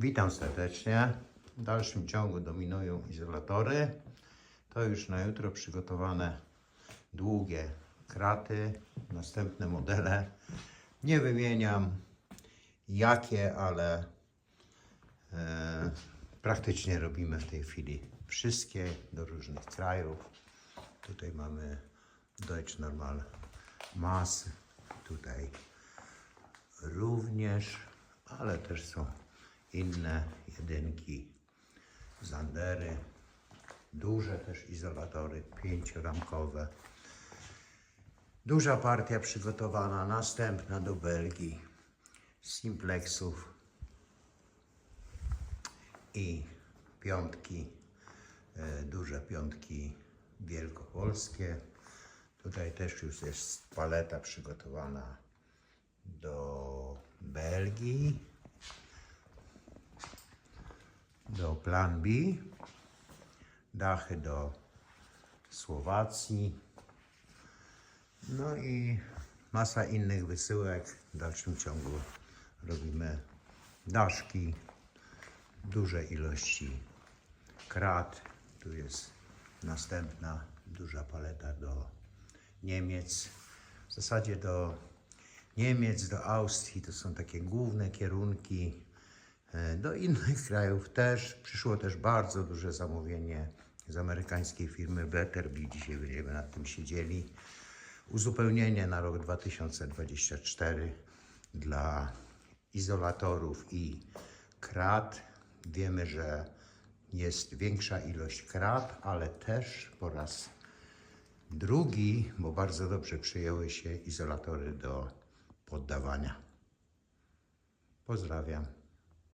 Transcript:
Witam serdecznie. W dalszym ciągu dominują izolatory. To już na jutro przygotowane długie kraty, następne modele. Nie wymieniam jakie, ale e, praktycznie robimy w tej chwili wszystkie do różnych krajów. Tutaj mamy Deutsch Normal Mass, tutaj również, ale też są inne jedynki, zandery, duże też izolatory, pięcioramkowe. Duża partia przygotowana, następna do Belgii, simplexów i piątki, e, duże piątki wielkopolskie. Tutaj też już jest paleta przygotowana do Belgii, do Plan B, dachy do Słowacji, no i masa innych wysyłek. W dalszym ciągu robimy daszki, duże ilości krat. Tu jest następna duża paleta do Niemiec. W zasadzie do Niemiec, do Austrii to są takie główne kierunki. E, Do innych krajów też przyszło też bardzo duże zamówienie z amerykańskiej firmy Betterby. Dzisiaj będziemy nad tym siedzieli. Uzupełnienie na rok 2024 dla izolatorów i krat. Wiemy, że jest większa ilość krat, ale też po raz drugi, bo bardzo dobrze przyjęły się izolatory do poddawania. Pozdrawiam.